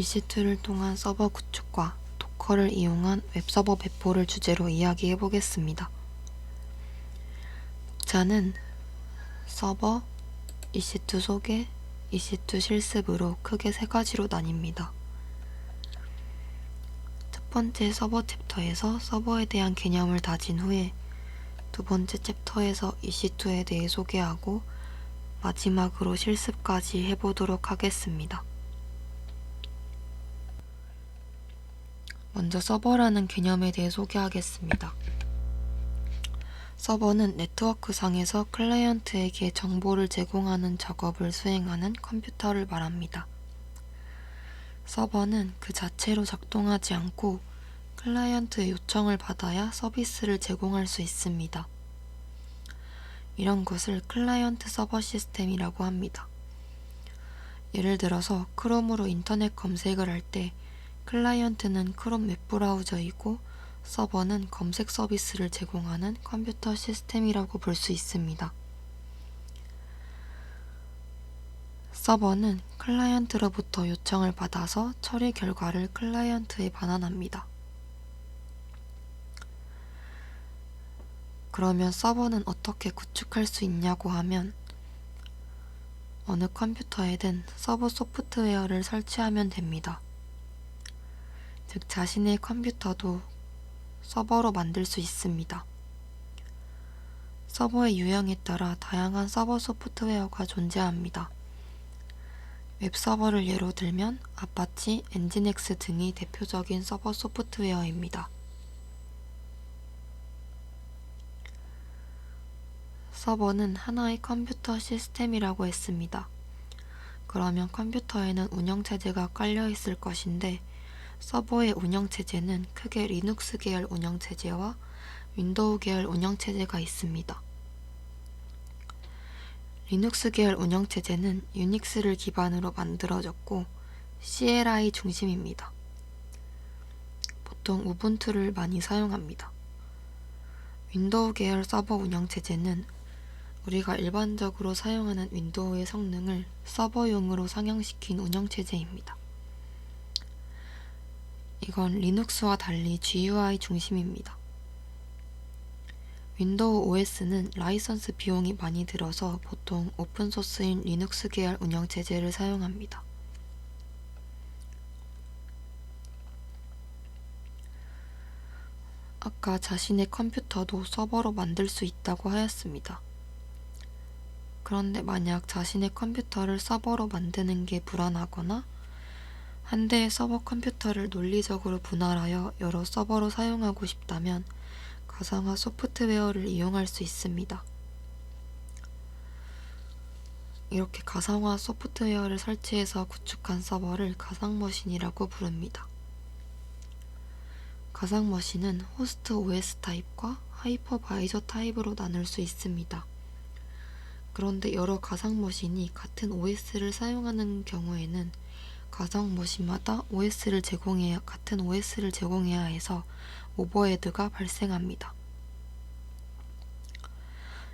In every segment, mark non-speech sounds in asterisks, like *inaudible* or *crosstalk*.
EC2를 통한 서버 구축과 도커를 이용한 웹서버 배포를 주제로 이야기해 보겠습니다. 목차는 서버, EC2 소개, EC2 실습으로 크게 세 가지로 나뉩니다. 첫 번째 서버 챕터에서 서버에 대한 개념을 다진 후에 두 번째 챕터에서 EC2에 대해 소개하고 마지막으로 실습까지 해보도록 하겠습니다. 먼저 서버라는 개념에 대해 소개하겠습니다. 서버는 네트워크상에서 클라이언트에게 정보를 제공하는 작업을 수행하는 컴퓨터를 말합니다. 서버는 그 자체로 작동하지 않고 클라이언트의 요청을 받아야 서비스를 제공할 수 있습니다. 이런 것을 클라이언트 서버 시스템이라고 합니다. 예를 들어서 크롬으로 인터넷 검색을 할때 클라이언트는 크롬 웹브라우저이고 서버는 검색 서비스를 제공하는 컴퓨터 시스템이라고 볼 수 있습니다. 서버는 클라이언트로부터 요청을 받아서 처리 결과를 클라이언트에 반환합니다. 그러면 서버는 어떻게 구축할 수 있냐고 하면 어느 컴퓨터에든 서버 소프트웨어를 설치하면 됩니다. 즉 자신의 컴퓨터도 서버로 만들 수 있습니다. 서버의 유형에 따라 다양한 서버 소프트웨어가 존재합니다. 웹 서버를 예로 들면 아파치, 엔진엑스 등이 대표적인 서버 소프트웨어입니다. 서버는 하나의 컴퓨터 시스템이라고 했습니다. 그러면 컴퓨터에는 운영체제가 깔려 있을 것인데 서버의 운영체제는 크게 리눅스 계열 운영체제와 윈도우 계열 운영체제가 있습니다. 리눅스 계열 운영체제는 유닉스를 기반으로 만들어졌고 CLI 중심입니다. 보통 우분투를 많이 사용합니다. 윈도우 계열 서버 운영체제는 우리가 일반적으로 사용하는 윈도우의 성능을 서버용으로 상향시킨 운영체제입니다. 이건 리눅스와 달리 GUI 중심입니다. 윈도우 OS는 라이선스 비용이 많이 들어서 보통 오픈소스인 리눅스 계열 운영체제를 사용합니다. 아까 자신의 컴퓨터도 서버로 만들 수 있다고 하였습니다. 그런데 만약 자신의 컴퓨터를 서버로 만드는 게 불안하거나 한 대의 서버 컴퓨터를 논리적으로 분할하여 여러 서버로 사용하고 싶다면 가상화 소프트웨어를 이용할 수 있습니다. 이렇게 가상화 소프트웨어를 설치해서 구축한 서버를 가상머신이라고 부릅니다. 가상머신은 호스트 OS 타입과 하이퍼바이저 타입으로 나눌 수 있습니다. 그런데 여러 가상머신이 같은 OS를 사용하는 경우에는 가상 머신마다 OS를 제공해야 같은 OS를 제공해야 해서 오버헤드가 발생합니다.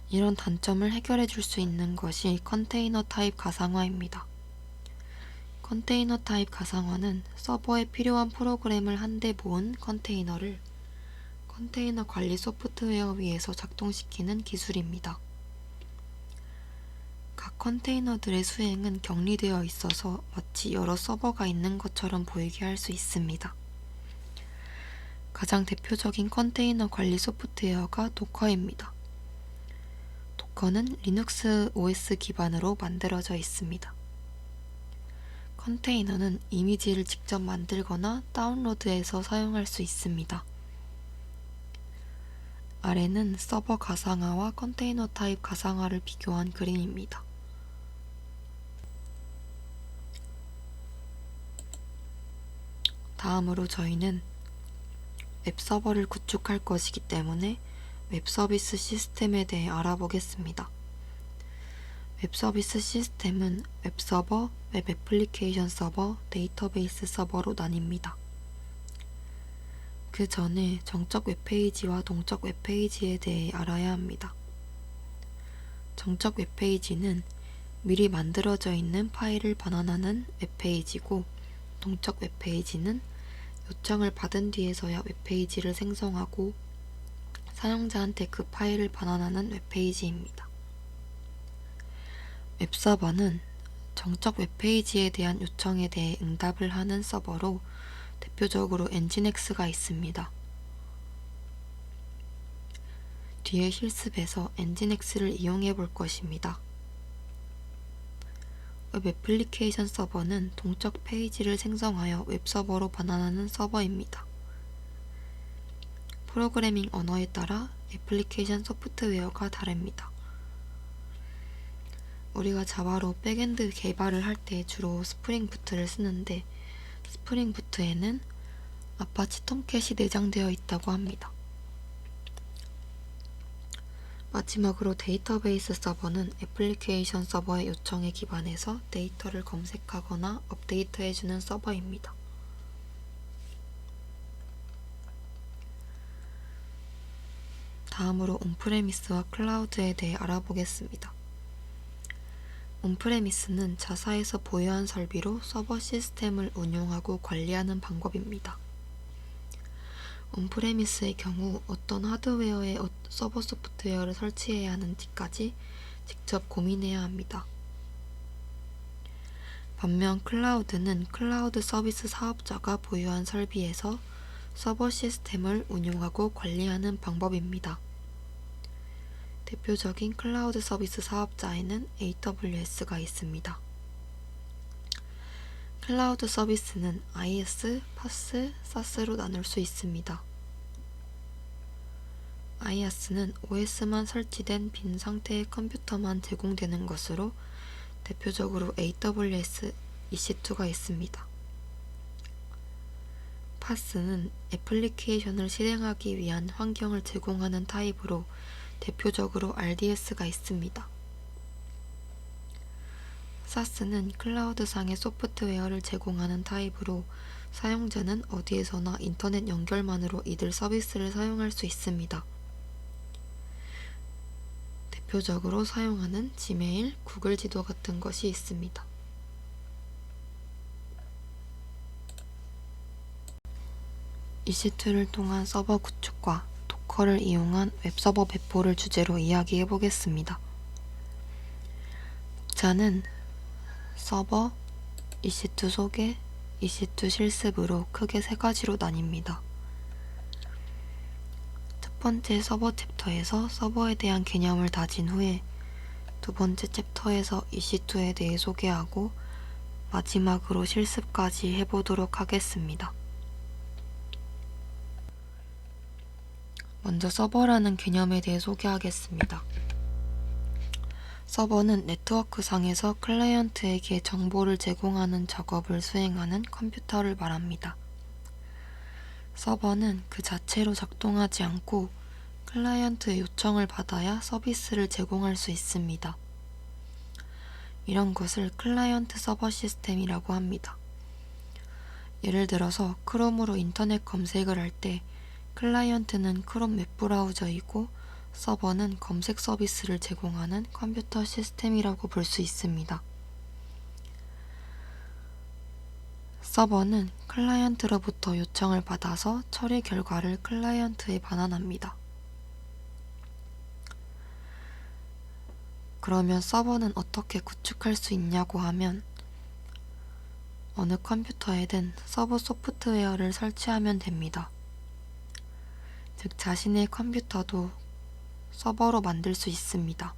이런 단점을 해결해 줄 수 있는 것이 컨테이너 타입 가상화입니다. 컨테이너 타입 가상화는 서버에 필요한 프로그램을 한데 모은 컨테이너를 컨테이너 관리 소프트웨어 위에서 작동시키는 기술입니다. 각 컨테이너들의 수행은 격리되어 있어서 마치 여러 서버가 있는 것처럼 보이게 할 수 있습니다. 가장 대표적인 컨테이너 관리 소프트웨어가 도커입니다. 도커는 리눅스 OS 기반으로 만들어져 있습니다. 컨테이너는 이미지를 직접 만들거나 다운로드해서 사용할 수 있습니다. 아래는 서버 가상화와 컨테이너 타입 가상화를 비교한 그림입니다. 다음으로 저희는 웹서버를 구축할 것이기 때문에 웹서비스 시스템에 대해 알아보겠습니다. 웹서비스 시스템은 웹서버, 웹 애플리케이션 서버, 데이터베이스 서버로 나뉩니다. 그 전에 정적 웹페이지와 동적 웹페이지에 대해 알아야 합니다. 정적 웹페이지는 미리 만들어져 있는 파일을 반환하는 웹페이지고 동적 웹페이지는 요청을 받은 뒤에서야 웹페이지를 생성하고 사용자한테 그 파일을 반환하는 웹페이지입니다. 웹서버는 정적 웹페이지에 대한 요청에 대해 응답을 하는 서버로 대표적으로 엔진엑스가 있습니다. 뒤에 실습에서 엔진엑스를 이용해 볼 것입니다. 웹 애플리케이션 서버는 동적 페이지를 생성하여 웹서버로 반환하는 서버입니다. 프로그래밍 언어에 따라 애플리케이션 소프트웨어가 다릅니다. 우리가 자바로 백엔드 개발을 할 때 주로 스프링 부트를 쓰는데 스프링 부트에는 아파치 톰캣이 내장되어 있다고 합니다. 마지막으로 데이터베이스 서버는 애플리케이션 서버의 요청에 기반해서 데이터를 검색하거나 업데이트해주는 서버입니다. 다음으로 온프레미스와 클라우드에 대해 알아보겠습니다. 온프레미스는 자사에서 보유한 설비로 서버 시스템을 운용하고 관리하는 방법입니다. 온프레미스의 경우 어떤 하드웨어에 어- 서버 소프트웨어를 설치해야 하는지까지 직접 고민해야 합니다. 반면 클라우드는 클라우드 서비스 사업자가 보유한 설비에서 서버 시스템을 운용하고 관리하는 방법입니다. 대표적인 클라우드 서비스 사업자에는 AWS가 있습니다. 클라우드 서비스는 IS, PaaS, SaaS로 나눌 수 있습니다. IaaS는 OS만 설치된 빈 상태의 컴퓨터만 제공되는 것으로 대표적으로 AWS EC2가 있습니다. PaaS는 애플리케이션을 실행하기 위한 환경을 제공하는 타입으로 대표적으로 RDS가 있습니다. SaaS는 클라우드상의 소프트웨어를 제공하는 타입으로 사용자는 어디에서나 인터넷 연결만으로 이들 서비스를 사용할 수 있습니다. 대표적으로 사용하는 지메일, 구글 지도 같은 것이 있습니다. EC2를 통한 서버 구축과 도커를 이용한 웹서버 배포를 주제로 이야기해 보겠습니다. 목차는 서버, EC2 소개, EC2 실습으로 크게 세 가지로 나뉩니다. 첫 번째 서버 챕터에서 서버에 대한 개념을 다진 후에 두 번째 챕터에서 EC2에 대해 소개하고 마지막으로 실습까지 해보도록 하겠습니다. 먼저 서버라는 개념에 대해 소개하겠습니다. 서버는 네트워크상에서 클라이언트에게 정보를 제공하는 작업을 수행하는 컴퓨터를 말합니다. 서버는 그 자체로 작동하지 않고 클라이언트의 요청을 받아야 서비스를 제공할 수 있습니다. 이런 것을 클라이언트 서버 시스템이라고 합니다. 예를 들어서 크롬으로 인터넷 검색을 할 때 클라이언트는 크롬 웹브라우저이고 서버는 검색 서비스를 제공하는 컴퓨터 시스템이라고 볼 수 있습니다. 서버는 클라이언트로부터 요청을 받아서 처리 결과를 클라이언트에 반환합니다. 그러면 서버는 어떻게 구축할 수 있냐고 하면 어느 컴퓨터에든 서버 소프트웨어를 설치하면 됩니다. 즉 자신의 컴퓨터도 서버로 만들 수 있습니다.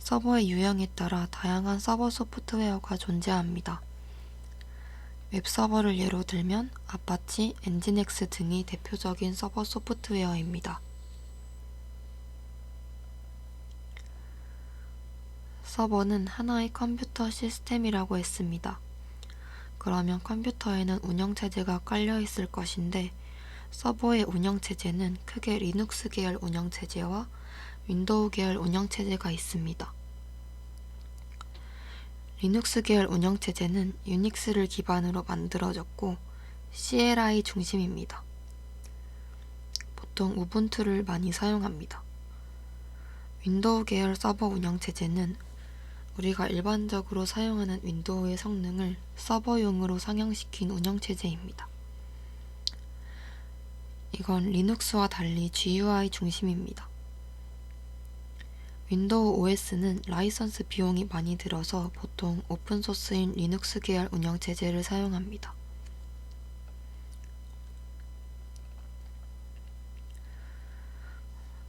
서버의 유형에 따라 다양한 서버 소프트웨어가 존재합니다. 웹서버를 예로 들면 아파치, 엔진엑스 등이 대표적인 서버 소프트웨어입니다. 서버는 하나의 컴퓨터 시스템이라고 했습니다. 그러면 컴퓨터에는 운영체제가 깔려 있을 것인데 서버의 운영체제는 크게 리눅스 계열 운영체제와 윈도우 계열 운영체제가 있습니다. 리눅스 계열 운영체제는 유닉스를 기반으로 만들어졌고 CLI 중심입니다. 보통 우분투를 많이 사용합니다. 윈도우 계열 서버 운영체제는 우리가 일반적으로 사용하는 윈도우의 성능을 서버용으로 상향시킨 운영체제입니다. 이건 리눅스와 달리 GUI 중심입니다. 윈도우 OS는 라이선스 비용이 많이 들어서 보통 오픈소스인 리눅스 계열 운영체제를 사용합니다.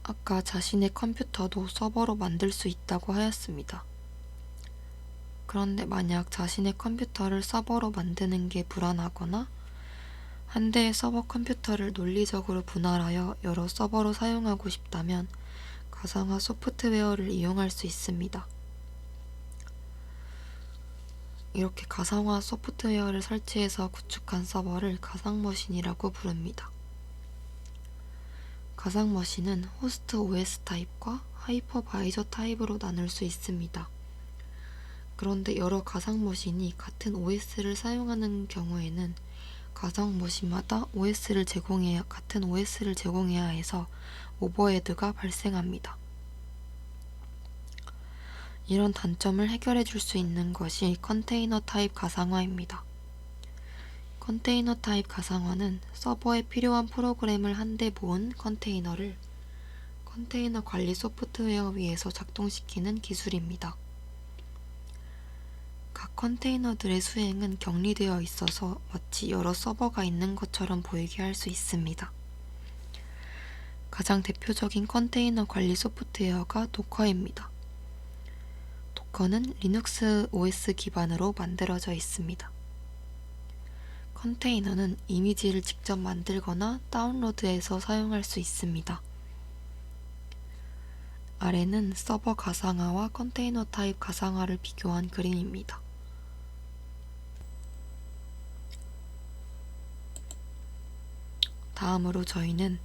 아까 자신의 컴퓨터도 서버로 만들 수 있다고 하였습니다. 그런데 만약 자신의 컴퓨터를 서버로 만드는 게 불안하거나 한 대의 서버 컴퓨터를 논리적으로 분할하여 여러 서버로 사용하고 싶다면 가상화 소프트웨어를 이용할 수 있습니다. 이렇게 가상화 소프트웨어를 설치해서 구축한 서버를 가상머신이라고 부릅니다. 가상머신은 호스트 OS 타입과 하이퍼바이저 타입으로 나눌 수 있습니다. 그런데 여러 가상머신이 같은 OS를 사용하는 경우에는 가상 머신마다 OS를 제공해야 같은 OS를 제공해야 해서 오버헤드가 발생합니다. 이런 단점을 해결해 줄 수 있는 것이 컨테이너 타입 가상화입니다. 컨테이너 타입 가상화는 서버에 필요한 프로그램을 한데 모은 컨테이너를 컨테이너 관리 소프트웨어 위에서 작동시키는 기술입니다. 각 컨테이너들의 수행은 격리되어 있어서 마치 여러 서버가 있는 것처럼 보이게 할 수 있습니다. 가장 대표적인 컨테이너 관리 소프트웨어가 도커입니다. 도커는 리눅스 OS 기반으로 만들어져 있습니다. 컨테이너는 이미지를 직접 만들거나 다운로드해서 사용할 수 있습니다. 아래는 서버 가상화와 컨테이너 타입 가상화를 비교한 그림입니다. 다음으로 저희는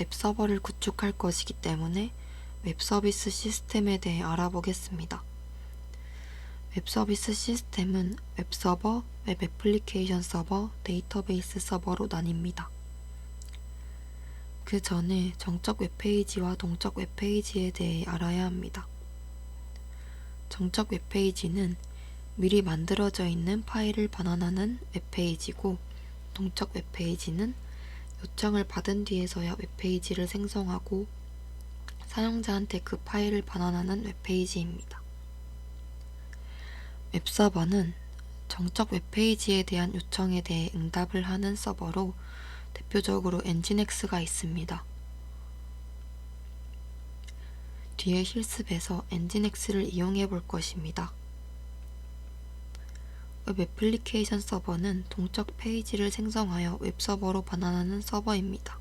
웹 서버를 구축할 것이기 때문에 웹 서비스 시스템에 대해 알아보겠습니다. 웹 서비스 시스템은 웹 서버, 웹 애플리케이션 서버, 데이터베이스 서버로 나뉩니다. 그 전에 정적 웹페이지와 동적 웹페이지에 대해 알아야 합니다. 정적 웹페이지는 미리 만들어져 있는 파일을 반환하는 웹페이지고 동적 웹페이지는 요청을 받은 뒤에서야 웹페이지를 생성하고 사용자한테 그 파일을 반환하는 웹페이지입니다. 웹서버는 정적 웹페이지에 대한 요청에 대해 응답을 하는 서버로 대표적으로 엔진엑스가 있습니다. 뒤에 실습에서 엔진엑스를 이용해 볼 것입니다. 웹 애플리케이션 서버는 동적 페이지를 생성하여 웹서버로 반환하는 서버입니다.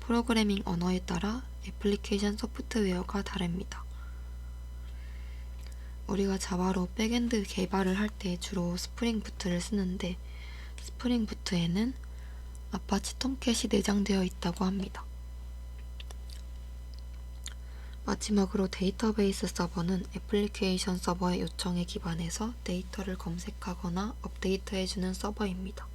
프로그래밍 언어에 따라 애플리케이션 소프트웨어가 다릅니다. 우리가 자바로 백엔드 개발을 할 때 주로 스프링 부트를 쓰는데 스프링 부트에는 아파치 톰캣이 내장되어 있다고 합니다. 마지막으로 데이터베이스 서버는 애플리케이션 서버의 요청에 기반해서 데이터를 검색하거나 업데이트해주는 서버입니다.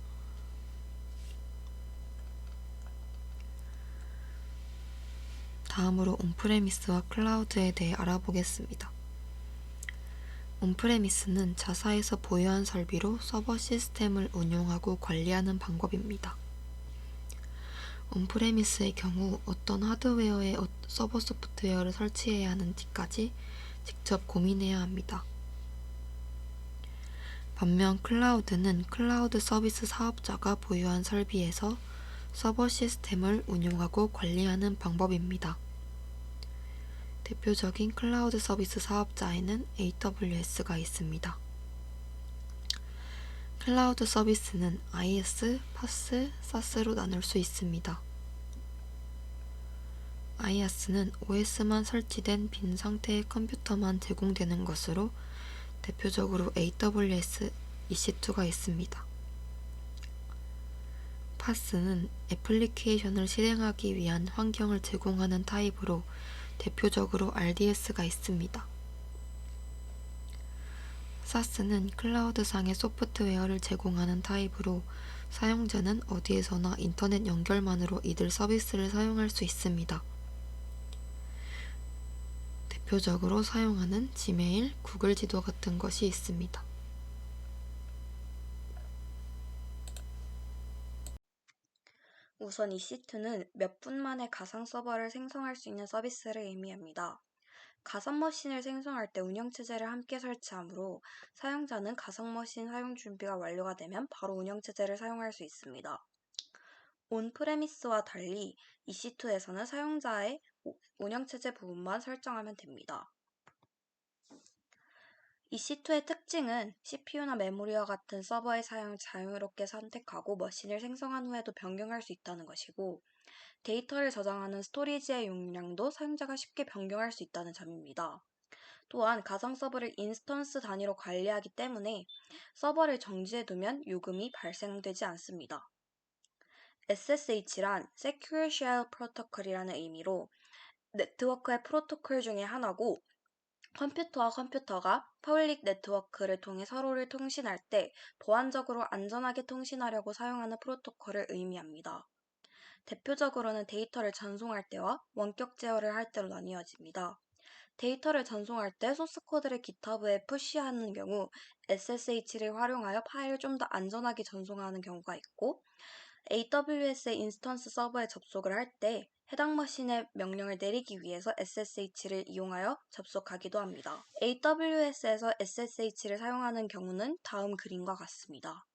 다음으로 온프레미스와 클라우드에 대해 알아보겠습니다. 온프레미스는 자사에서 보유한 설비로 서버 시스템을 운용하고 관리하는 방법입니다. 온프레미스의 경우 어떤 하드웨어에 어- 서버 소프트웨어를 설치해야 하는지까지 직접 고민해야 합니다. 반면 클라우드는 클라우드 서비스 사업자가 보유한 설비에서 서버 시스템을 운용하고 관리하는 방법입니다. 대표적인 클라우드 서비스 사업자에는 AWS가 있습니다. 클라우드 서비스는 IS, PaaS, SaaS로 나눌 수 있습니다. IaaS는 OS만 설치된 빈 상태의 컴퓨터만 제공되는 것으로 대표적으로 AWS EC2가 있습니다. PaaS는 애플리케이션을 실행하기 위한 환경을 제공하는 타입으로 대표적으로 RDS가 있습니다. SaaS는 클라우드상의 소프트웨어를 제공하는 타입으로 사용자는 어디에서나 인터넷 연결만으로 이들 서비스를 사용할 수 있습니다. 대표적으로 사용하는 지메일, 구글 지도 같은 것이 있습니다. 우선 EC2는 몇 분 만에 가상 서버를 생성할 수 있는 서비스를 의미합니다. 가상 머신을 생성할 때 운영 체제를 함께 설치하므로 사용자는 가상 머신 사용 준비가 완료가 되면 바로 운영 체제를 사용할 수 있습니다. 온프레미스와 달리 EC2에서는 사용자의 운영 체제 부분만 설정하면 됩니다. EC2의 특징은 CPU나 메모리와 같은 서버의 사용을 자유롭게 선택하고 머신을 생성한 후에도 변경할 수 있다는 것이고 데이터를 저장하는 스토리지의 용량도 사용자가 쉽게 변경할 수 있다는 점입니다. 또한 가상 서버를 인스턴스 단위로 관리하기 때문에 서버를 정지해두면 요금이 발생되지 않습니다. SSH란 Secure Shell Protocol이라는 의미로 네트워크의 프로토콜 중에 하나고 컴퓨터와 컴퓨터가 퍼블릭 네트워크를 통해 서로를 통신할 때 보안적으로 안전하게 통신하려고 사용하는 프로토콜을 의미합니다. 대표적으로는 데이터를 전송할 때와 원격 제어를 할 때로 나뉘어집니다. 데이터를 전송할 때 소스 코드를 GitHub에 푸시하는 경우 SSH를 활용하여 파일을 좀 더 안전하게 전송하는 경우가 있고 AWS의 인스턴스 서버에 접속을 할 때 해당 머신의 명령을 내리기 위해서 SSH를 이용하여 접속하기도 합니다. AWS에서 SSH를 사용하는 경우는 다음 그림과 같습니다.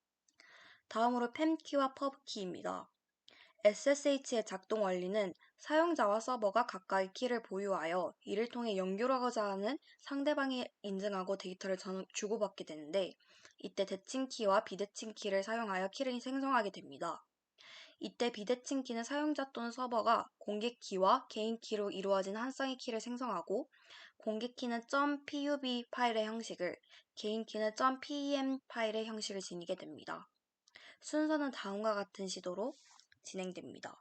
다음으로 팸키와 퍼브키입니다. SSH의 작동 원리는 사용자와 서버가 각각의 키를 보유하여 이를 통해 연결하고자 하는 상대방이 인증하고 데이터를 주고받게 되는데 이때 대칭 키와 비대칭 키를 사용하여 키를 생성하게 됩니다. 이때 비대칭 키는 사용자 또는 서버가 공개 키와 개인 키로 이루어진 한 쌍의 키를 생성하고 공개 키는 .pub 파일의 형식을, 개인 키는 .pem 파일의 형식을 지니게 됩니다. 순서는 다음과 같은 시도로 진행됩니다.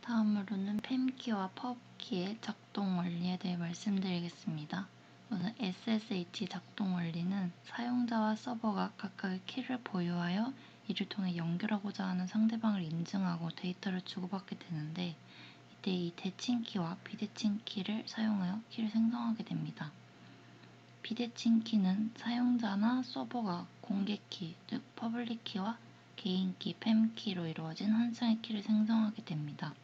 다음으로는 팸키와 펍키의 작동 원리에 대해 말씀드리겠습니다. 우선 SSH 작동 원리는 사용자와 서버가 각각의 키를 보유하여 이를 통해 연결하고자 하는 상대방을 인증하고 데이터를 주고받게 되는데 이때 이 대칭 키와 비대칭 키를 사용하여 키를 생성하게 됩니다. 비대칭 키는 사용자나 서버가 공개 키, 즉 퍼블릭 키와 개인 키, 팸 키로 이루어진 한 쌍의 키를 생성하게 됩니다.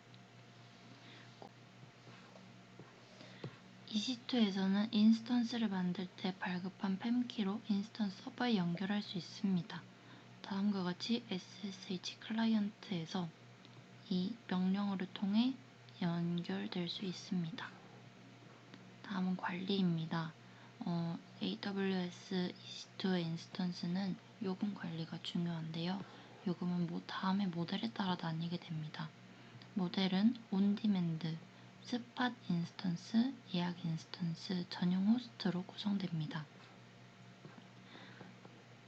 EC2에서는 인스턴스를 만들 때 발급한 팸키로 인스턴스 서버에 연결할 수 있습니다. 다음과 같이 SSH 클라이언트에서 이 명령어를 통해 연결될 수 있습니다. 다음은 관리입니다. 어, AWS EC2의 인스턴스는 요금 관리가 중요한데요. 요금은 뭐 다음의 모델에 따라 나뉘게 됩니다. 모델은 온디맨드, 스팟 인스턴스, 예약 인스턴스, 전용 호스트로 구성됩니다.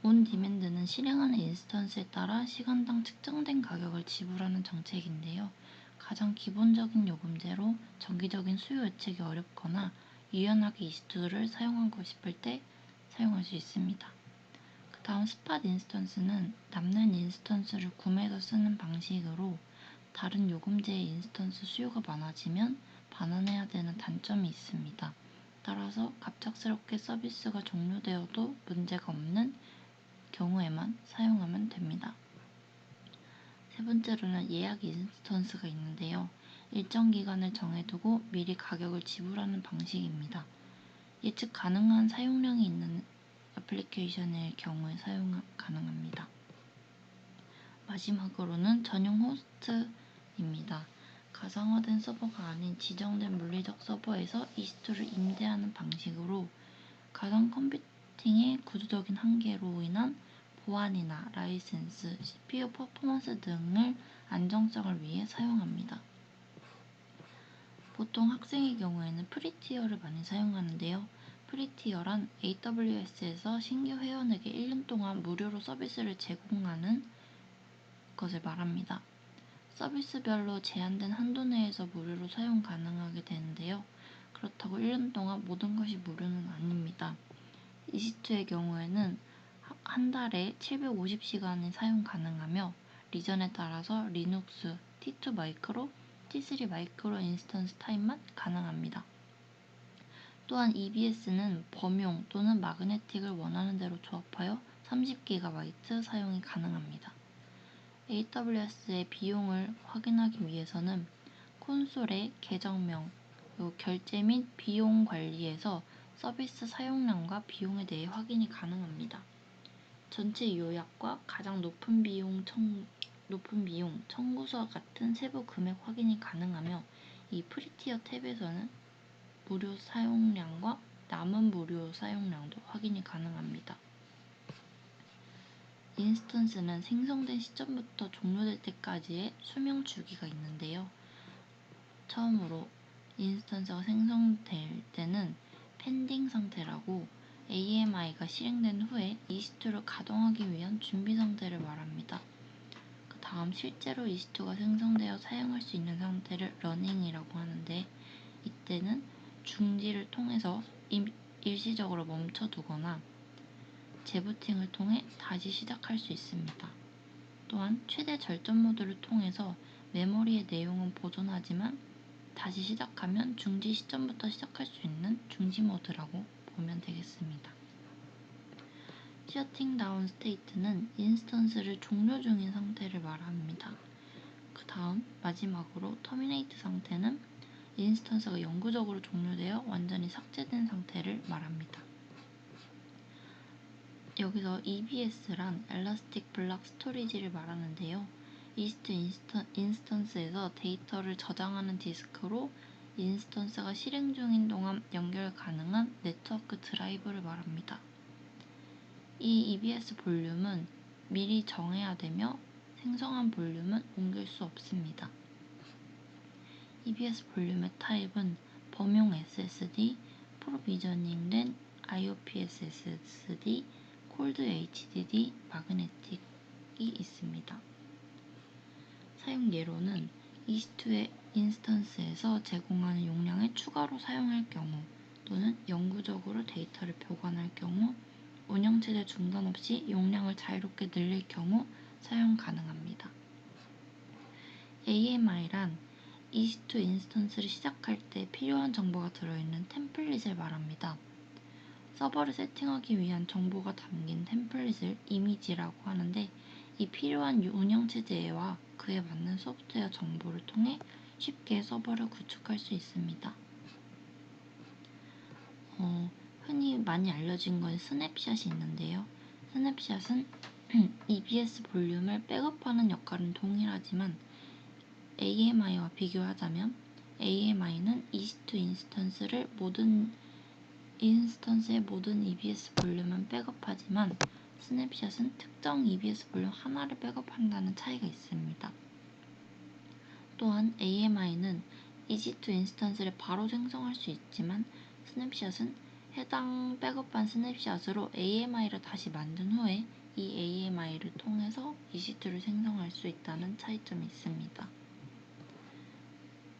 온디맨드는 실행하는 인스턴스에 따라 시간당 측정된 가격을 지불하는 정책인데요. 가장 기본적인 요금제로 정기적인 수요 예측이 어렵거나 유연하게 이스트를 사용하고 싶을 때 사용할 수 있습니다. 그 다음 스팟 인스턴스는 남는 인스턴스를 구매해서 쓰는 방식으로 다른 요금제의 인스턴스 수요가 많아지면 반환해야 되는 단점이 있습니다. 따라서 갑작스럽게 서비스가 종료되어도 문제가 없는 경우에만 사용하면 됩니다. 세 번째로는 예약 인스턴스가 있는데요. 일정 기간을 정해두고 미리 가격을 지불하는 방식입니다. 예측 가능한 사용량이 있는 애플리케이션의 경우에 사용 가능합니다. 마지막으로는 전용 호스트입니다. 가상화된 서버가 아닌 지정된 물리적 서버에서 이스트를 임대하는 방식으로 가상 컴퓨팅의 구조적인 한계로 인한 보안이나 라이센스, CPU 퍼포먼스 등을 안정성을 위해 사용합니다. 보통 학생의 경우에는 프리티어를 많이 사용하는데요. 프리티어란 AWS에서 신규 회원에게 1년 동안 무료로 서비스를 제공하는 것을 말합니다. 서비스별로 제한된 한도 내에서 무료로 사용 가능하게 되는데요. 그렇다고 1년 동안 모든 것이 무료는 아닙니다. 이시트의 경우에는 한 달에 750시간이 사용 가능하며 리전에 따라서 리눅스, T2 마이크로, T3 마이크로 인스턴스 타입만 가능합니다. 또한 EBS는 범용 또는 마그네틱을 원하는 대로 조합하여 30GB 사용이 가능합니다. AWS의 비용을 확인하기 위해서는 콘솔의 계정명, 결제 및 비용 관리에서 서비스 사용량과 비용에 대해 확인이 가능합니다. 전체 요약과 가장 높은 비용 청, 높은 비용 청구서와 같은 세부 금액 확인이 가능하며 이 프리티어 탭에서는 무료 사용량과 남은 무료 사용량도 확인이 가능합니다. 인스턴스는 생성된 시점부터 종료될 때까지의 수명 주기가 있는데요. 처음으로 인스턴스가 생성될 때는 펜딩 상태라고 AMI가 실행된 후에 EC2를 가동하기 위한 준비 상태를 말합니다. 그 다음 실제로 EC2가 생성되어 사용할 수 있는 상태를 러닝이라고 하는데 이때는 중지를 통해서 임- 일시적으로 멈춰두거나 재부팅을 통해 다시 시작할 수 있습니다. 또한 최대 절전 모드를 통해서 메모리의 내용은 보존하지만 다시 시작하면 중지 시점부터 시작할 수 있는 중지 모드라고 보면 되겠습니다. 셔팅 다운 스테이트는 인스턴스를 종료 중인 상태를 말합니다. 그 다음 마지막으로 터미네이트 상태는 인스턴스가 영구적으로 종료되어 완전히 삭제된 상태를 말합니다. 여기서 EBS란 Elastic Block Storage를 말하는데요. 이스트 인스턴, 인스턴스에서 데이터를 저장하는 디스크로 인스턴스가 실행 중인 동안 연결 가능한 네트워크 드라이브를 말합니다. 이 EBS 볼륨은 미리 정해야 되며 생성한 볼륨은 옮길 수 없습니다. EBS 볼륨의 타입은 범용 SSD, 프로비저닝된 IOPS SSD, 콜드 HDD, 마그네틱이 있습니다. 사용 예로는 EC2의 인스턴스에서 제공하는 용량을 추가로 사용할 경우 또는 영구적으로 데이터를 보관할 경우 운영체제 중단 없이 용량을 자유롭게 늘릴 경우 사용 가능합니다. AMI란 EC2 인스턴스를 시작할 때 필요한 정보가 들어있는 템플릿을 말합니다. 서버를 세팅하기 위한 정보가 담긴 템플릿을 이미지라고 하는데 이 필요한 운영체제와 그에 맞는 소프트웨어 정보를 통해 쉽게 서버를 구축할 수 있습니다. 어, 흔히 많이 알려진 건 스냅샷이 있는데요. 스냅샷은 *clears throat* EBS 볼륨을 백업하는 역할은 동일하지만 AMI와 비교하자면 AMI는 EC2 인스턴스를 모든 인스턴스의 모든 EBS 볼륨은 백업하지만 스냅샷은 특정 EBS 볼륨 하나를 백업한다는 차이가 있습니다. 또한 AMI는 EC2 인스턴스를 바로 생성할 수 있지만 스냅샷은 해당 백업한 스냅샷으로 AMI를 다시 만든 후에 이 AMI를 통해서 EC2를 생성할 수 있다는 차이점이 있습니다.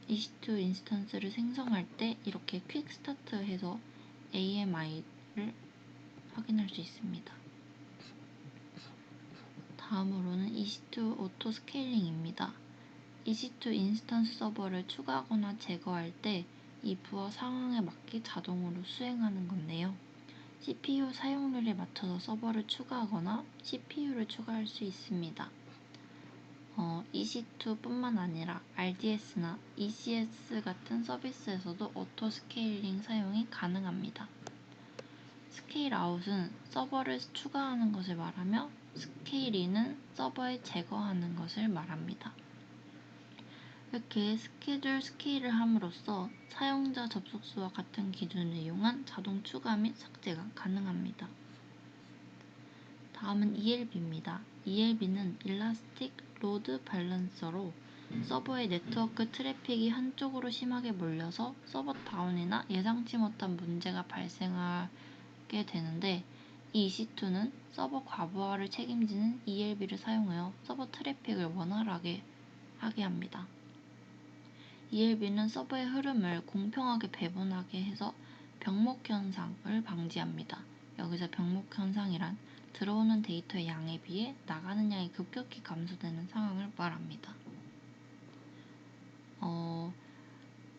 EC2 인스턴스를 생성할 때 이렇게 퀵 스타트해서 AMI를 확인할 수 있습니다. 다음으로는 EC2 오토 스케일링입니다. EC2 인스턴스 서버를 추가하거나 제거할 때 이 부하 상황에 맞게 자동으로 수행하는 건데요. CPU 사용률에 맞춰서 서버를 추가하거나 CPU를 추가할 수 있습니다. 어, EC2뿐만 아니라 RDS나 ECS 같은 서비스에서도 오토 스케일링 사용이 가능합니다. 스케일 아웃은 서버를 추가하는 것을 말하며 스케일 인은 서버에 제거하는 것을 말합니다. 이렇게 스케줄 스케일을 함으로써 사용자 접속수와 같은 기준을 이용한 자동 추가 및 삭제가 가능합니다. 다음은 ELB입니다. ELB는 Elastic Load Balancer로 서버의 네트워크 트래픽이 한쪽으로 심하게 몰려서 서버 다운이나 예상치 못한 문제가 발생하게 되는데 이 EC2는 서버 과부하를 책임지는 ELB를 사용하여 서버 트래픽을 원활하게 하게 합니다. ELB는 서버의 흐름을 공평하게 배분하게 해서 병목 현상을 방지합니다. 여기서 병목 현상이란 들어오는 데이터의 양에 비해 나가는 양이 급격히 감소되는 상황을 말합니다. 어,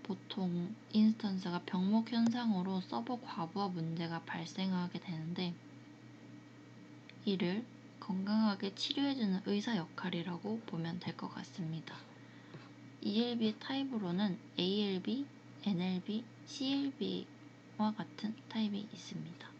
보통 인스턴스가 병목 현상으로 서버 과부하 문제가 발생하게 되는데 이를 건강하게 치료해주는 의사 역할이라고 보면 될 것 같습니다. ELB 타입으로는 ALB, NLB, CLB와 같은 타입이 있습니다.